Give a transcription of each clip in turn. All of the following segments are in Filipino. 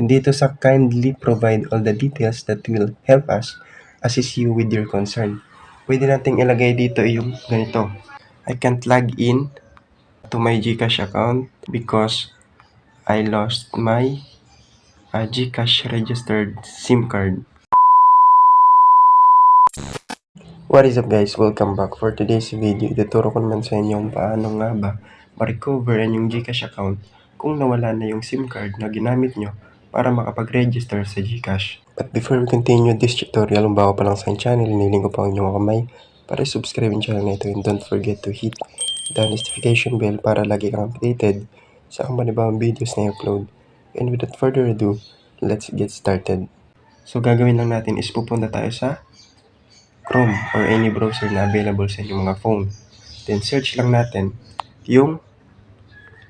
And dito sa kindly provide all the details that will help us assist you with your concern. Pwede nating ilagay dito yung ganito. I can't log in to my GCash account because I lost my uh, GCash registered SIM card. What is up guys? Welcome back. For today's video, ituturo ko naman sa inyo paano nga ba ma-recover yung GCash account kung nawala na yung SIM card na ginamit nyo para makapag-register sa GCash. But before we continue this tutorial, kung bago pa lang sa channel, hiniling ko pa ang inyong kamay para subscribe ang channel na ito and don't forget to hit the notification bell para lagi kang updated sa akong panibawang videos na i-upload. And without further ado, let's get started. So gagawin lang natin is pupunta tayo sa Chrome or any browser na available sa inyong mga phone. Then search lang natin yung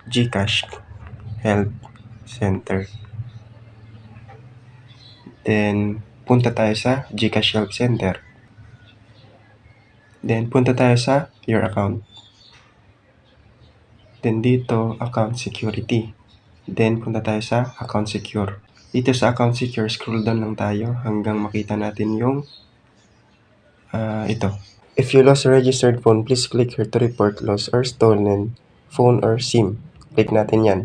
GCash Help Center. Then punta tayo sa GCash Help Center. Then punta tayo sa your account. Then dito account security. Then punta tayo sa account secure. Dito sa account secure scroll down lang tayo hanggang makita natin yung Ah, ito. If you lost a registered phone, please click here to report lost or stolen phone or SIM. Click natin yan.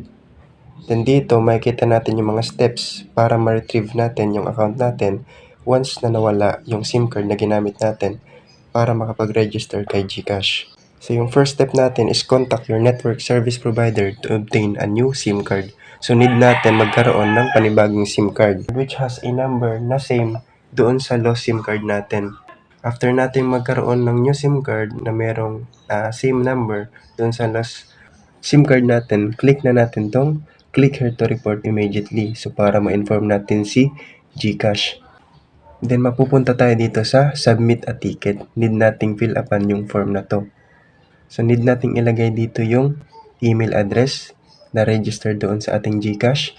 Then dito, makikita natin yung mga steps para ma-retrieve natin yung account natin once na nawala yung SIM card na ginamit natin para makapag-register kay GCash. So yung first step natin is contact your network service provider to obtain a new SIM card. So need natin magkaroon ng panibagong SIM card which has a number na same doon sa lost SIM card natin. After natin magkaroon ng new SIM card na merong ah, same number doon sa last SIM card natin, click na natin tong click here to report immediately. So para ma-inform natin si GCash. Then mapupunta tayo dito sa submit a ticket. Need nating fill upan yung form na to. So need nating ilagay dito yung email address na registered doon sa ating GCash.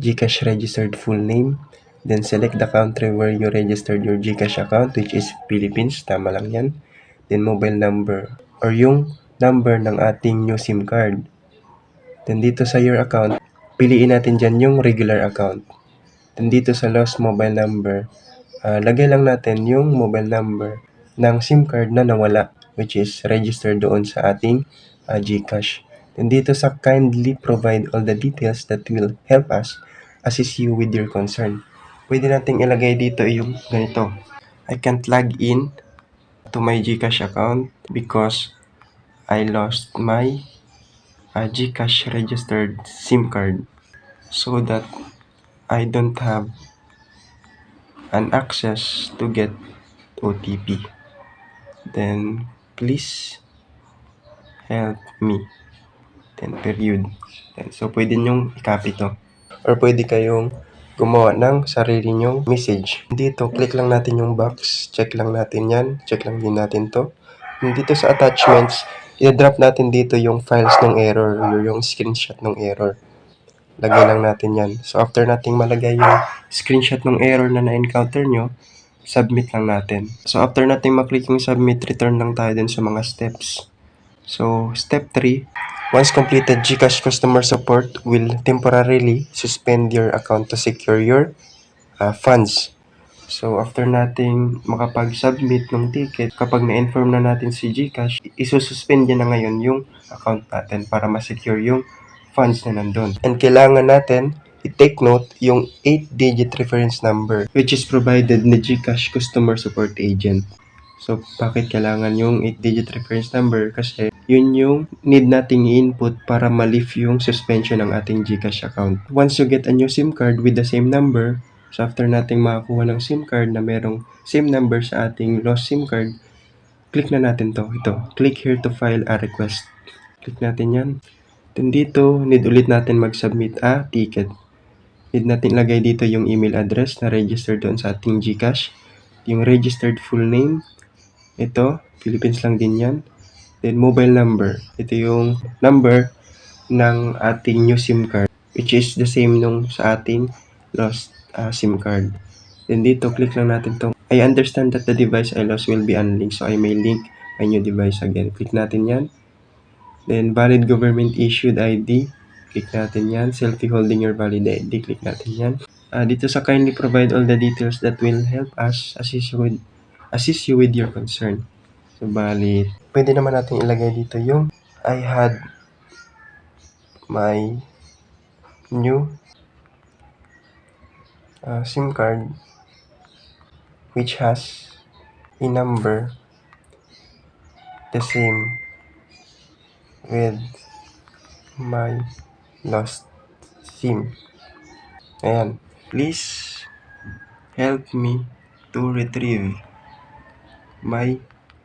GCash registered full name. Then select the country where you registered your GCash account which is Philippines. Tama lang yan. Then mobile number or yung number ng ating new SIM card. Then dito sa your account, piliin natin dyan yung regular account. Then dito sa lost mobile number, ah, lagay lang natin yung mobile number ng SIM card na nawala which is registered doon sa ating ah, GCash. Then dito sa kindly provide all the details that will help us assist you with your concern. Pwede nating ilagay dito yung ganito. I can't log in to my GCash account because I lost my uh, GCash registered SIM card so that I don't have an access to get OTP. Then please help me. Then period. Then, so pwede nyong i-copy to. Or pwede kayong gumawa ng sarili nyong message. Dito, click lang natin yung box. Check lang natin yan. Check lang din natin to. Dito sa attachments, i-drop natin dito yung files ng error or yung screenshot ng error. Lagay lang natin yan. So, after nating malagay yung screenshot ng error na na-encounter nyo, submit lang natin. So, after nating maklik yung submit, return lang tayo din sa mga steps. So, step 3, once completed, GCash customer support will temporarily suspend your account to secure your uh, funds. So, after nating makapag-submit ng ticket, kapag na-inform na natin si GCash, isususpend niya na ngayon yung account natin para ma-secure yung funds na nandun. And kailangan natin i-take note yung 8-digit reference number which is provided ni GCash customer support agent. So, bakit kailangan yung 8-digit reference number? Kasi yun yung need nating i-input para ma-lift yung suspension ng ating GCash account. Once you get a new SIM card with the same number, so after nating makakuha ng SIM card na merong same number sa ating lost SIM card, click na natin to. Ito, click here to file a request. Click natin yan. Then dito, need ulit natin mag-submit a ticket. Need natin lagay dito yung email address na registered doon sa ating GCash. Yung registered full name. Ito, Philippines lang din yan. Then mobile number. Ito yung number ng ating new SIM card which is the same nung sa ating lost uh, SIM card. Then dito, click lang natin tong I understand that the device I lost will be unlinked so I may link my new device again. Click natin yan. Then valid government issued ID. Click natin yan. Selfie holding your valid ID. Click natin yan. Ah, dito sa kindly provide all the details that will help us assist you with, assist you with your concern. So, bali, pwede naman natin ilagay dito yung I had my new uh, SIM card which has a number the same with my lost SIM. Ayan. Please help me to retrieve my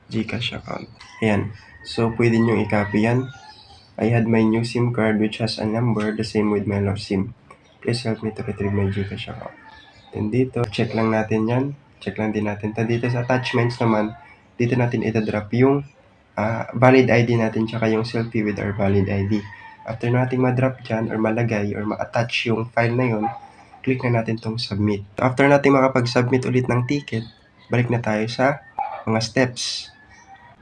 Gcash account. Ayan. So, pwede nyo i-copy yan. I had my new SIM card which has a number the same with my lost SIM. Please help me to retrieve my Gcash account. Then dito, check lang natin yan. Check lang din natin. Then dito sa attachments naman, dito natin itadrop yung ah, valid ID natin tsaka yung selfie with our valid ID. After nating ma-drop dyan or malagay or ma-attach yung file na yun, click na natin tong submit. After nating makapag-submit ulit ng ticket, balik na tayo sa mga steps.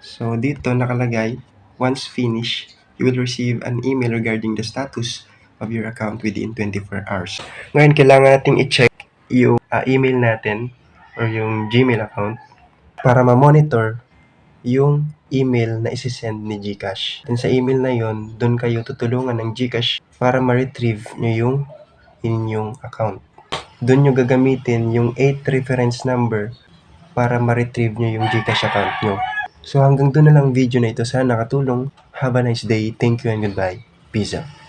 So dito nakalagay, once finished, you will receive an email regarding the status of your account within 24 hours. Ngayon, kailangan nating i-check yung ah, email natin or yung Gmail account para ma-monitor yung email na isi-send ni GCash. Then sa email na yon, doon kayo tutulungan ng GCash para ma-retrieve nyo yung inyong account. Doon nyo gagamitin yung 8 reference number para ma-retrieve nyo yung GCash account nyo. So hanggang doon na lang video na ito. Sana nakatulong. Have a nice day. Thank you and goodbye. Peace out.